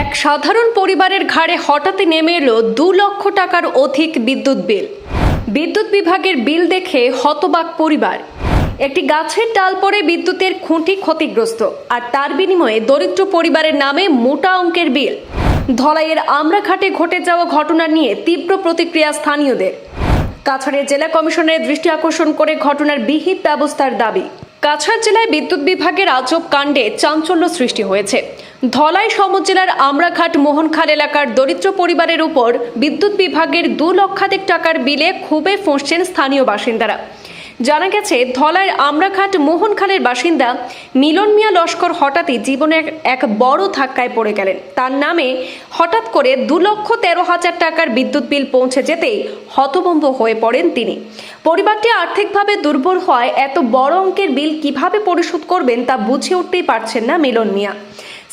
এক সাধারণ পরিবারের ঘাড়ে হঠাৎই নেমে এলো দু লক্ষ টাকার অধিক বিদ্যুৎ বিল। বিদ্যুৎ বিভাগের বিল দেখে হতবাক পরিবার। একটি গাছের ডাল পড়ে বিদ্যুতের খুঁটি ক্ষতিগ্রস্ত, আর তার বিনিময়ে দরিদ্র পরিবারের নামে মোটা অঙ্কের বিল। ধলাইয়ের আমরাঘাটে ঘটে যাওয়া ঘটনা নিয়ে তীব্র প্রতিক্রিয়া স্থানীয়দের। কাছাড়ের জেলা কমিশনের দৃষ্টি আকর্ষণ করে ঘটনার বিহিত ব্যবস্থার দাবি। কাছাড় জেলায় বিদ্যুৎ বিভাগের আজব কাণ্ডে চাঞ্চল্য সৃষ্টি হয়েছে। ধলাই সমজেলার আমরাঘাট মোহনখাল এলাকার দরিদ্র পরিবারের উপর বিদ্যুৎ বিভাগের দু লক্ষাধিক টাকার বিলে খুবই ফসছেন স্থানীয় বাসিন্দারা। জানা গেছে ধলাইয়ের আমরাঘাট মোহনখালের বাসিন্দা মিলন মিয়া লস্কর হঠাৎই জীবনে এক- বড় ধাক্কায় পড়ে গেলেন। তার নামে হঠাৎ করে দু লক্ষ তেরো হাজার টাকার বিদ্যুৎ বিল পৌঁছে যেতেই হতভম্ব হয়ে পড়েন তিনি। পরিবারটি আর্থিকভাবে দুর্বল হওয়ায় এত বড় অঙ্কের বিল কীভাবে পরিশোধ করবেন তা বুঝে উঠতেই পারছেন না মিলন মিয়া।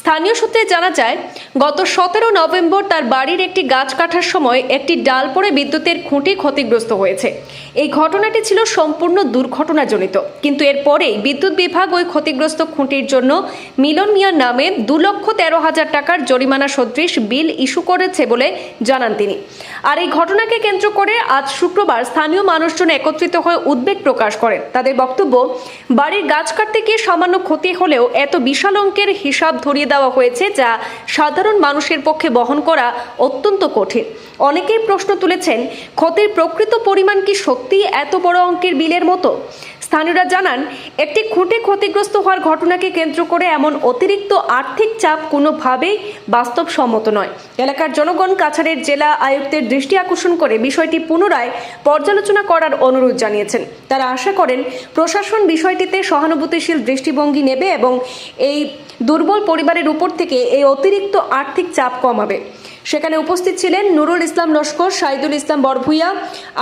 স্থানীয় সূত্রে জানা যায়, গত সতেরো নভেম্বর তার বাড়ির একটি গাছ কাটার সময় একটি ডাল পড়ে বিদ্যুতের খুঁটি ক্ষতিগ্রস্ত হয়েছে। এই ঘটনাটি ছিল সম্পূর্ণ দুর্ঘটনাজনিত। কিন্তু এরপরেই বিদ্যুৎ বিভাগ ওই ক্ষতিগ্রস্ত খুঁটির জন্য মিলন মিয়ার নামে দু লক্ষ তেরো হাজার টাকার জরিমানা সদৃশ বিল ইস্যু করেছে বলে জানান তিনি। আর এই ঘটনাকে কেন্দ্র করে আজ শুক্রবার স্থানীয় মানুষজন একত্রিত হয়ে উদ্বেগ প্রকাশ করেন। তাদের বক্তব্য, বাড়ির গাছ কাটতে গিয়ে সামান্য ক্ষতি হলেও এত বিশাল অঙ্কের হিসাব ধরিয়ে দেওয়া হয়েছে যা সাধারণ মানুষের পক্ষে বহন করা অত্যন্ত কঠিন। অনেকেই প্রশ্ন তুলেছেন, ক্ষতির প্রকৃত পরিমাণ কি সত্যিই এত বড় অঙ্কের বিলের মতো? স্থানীয়রা জানান, একটি খুঁটে ক্ষতিগ্রস্ত হওয়ার ঘটনাকে কেন্দ্র করে এমন অতিরিক্ত আর্থিক চাপ কোনোভাবেই বাস্তবসম্মত নয়। এলাকার জনগণ কাছাড়ের জেলা আয়ুক্তের দৃষ্টি আকর্ষণ করে বিষয়টি পুনরায় পর্যালোচনা করার অনুরোধ জানিয়েছেন। তারা আশা করেন, প্রশাসন বিষয়টিতে সহানুভূতিশীল দৃষ্টিভঙ্গি নেবে এবং এই দুর্বল পরিবারের উপর থেকে এই অতিরিক্ত আর্থিক চাপ কমাবে। সেখানে উপস্থিত ছিলেন নুরুল ইসলাম লস্কর সাইদুল ইসলাম বরভুইয়া,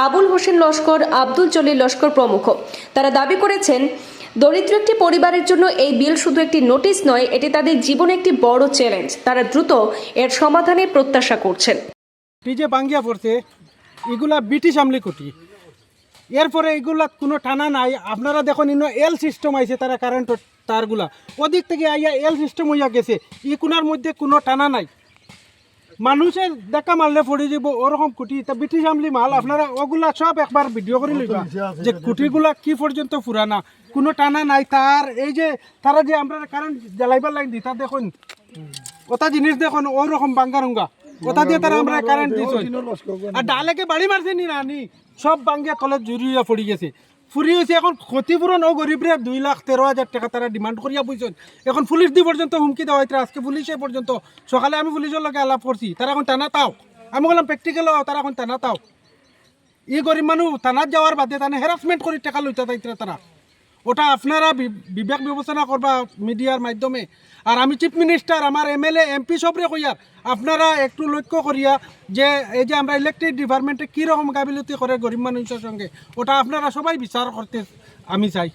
আবুল হোসেন লস্কর, আব্দুল জলিল লস্কর প্রমুখ। তারা দাবি করেছেন, দরিদ্র একটি পরিবারের জন্য এই বিল শুধু একটি নোটিশ নয়, এটি তাদের জীবনে একটি বড় চ্যালেঞ্জ। তারা দ্রুত এর সমাধানের প্রত্যাশা করছেন। যে বাঙ্গিয়া পড়ছে, এগুলা ব্রিটিশ আমলি কুটি এরপরে এগুলা কোনো টানা নাই। আপনারা দেখুন, ইনো এল সিস্টেম আইছে, তারা কারেন্টের তারগুলা। ওদিক থেকে আইয়া এল সিস্টেম হইয়া গেছে। ই মধ্যে কোনো টানা নাই। মানুষের দেখা মারলে পড়ে যাব ওরকম কুটি। তা ব্রিটিশ আমলি মাল আপনারা ওগুলা সব একবার ভিডিও করে লইবা যে কুটিগুলা কি পর্যন্ত পুরানা কোনো টানা নাই। তার এই যে তারা যে আমরা কারেন্ট জ্বালাইবার লাইন দিই তা দেখুন ওটা জিনিস দেখুন ওরকম বাঙ্গারঙ্গা। ওটা দিয়ে তারা আমরা কারেন্ট দিচ্ছি আর ডালেকে বাড়ি মারছে নি না নি সব বাঙ্গিয়া তলে জুড়িয়া পড়ি গেছে। ফুরি হয়েছে এখন ক্ষতিপূরণ ও গরিবরে দুই লাখ তেরো হাজার টাকা তারা ডিমান্ড করিয়া বুঝছেন এখন পুলিশ দি পর্যন্ত হুমকি দেওয়া হয়েছে আজকে পুলিশে পর্যন্ত সকালে আমি পুলিশের লগে আলাপ করছি তারা এখন টানা তাও। আমি বললাম প্র্যাকটিক্যাল তারা এখন টানা তাও। ই গরিব মানুষ থানাত যাওয়ার বাদে তানে হ্যারাসমেন্ট করে টাকা লইতে তাই তারা ওটা আপনারা বিবেক বিবেচনা করবা মিডিয়ার মাধ্যমে। আর আমি চিফ মিনিস্টার আমার এমএলএ এমপি সবরে কইয়ার আপনারা একটু লক্ষ্য করিয়া যে এই যে আমরা ইলেকট্রিক ডিপার্টমেন্টে কীরকম গাবিলতি করে গরিব মানুষের সঙ্গে, ওটা আপনারা সবাই বিচার করতে আমি চাই।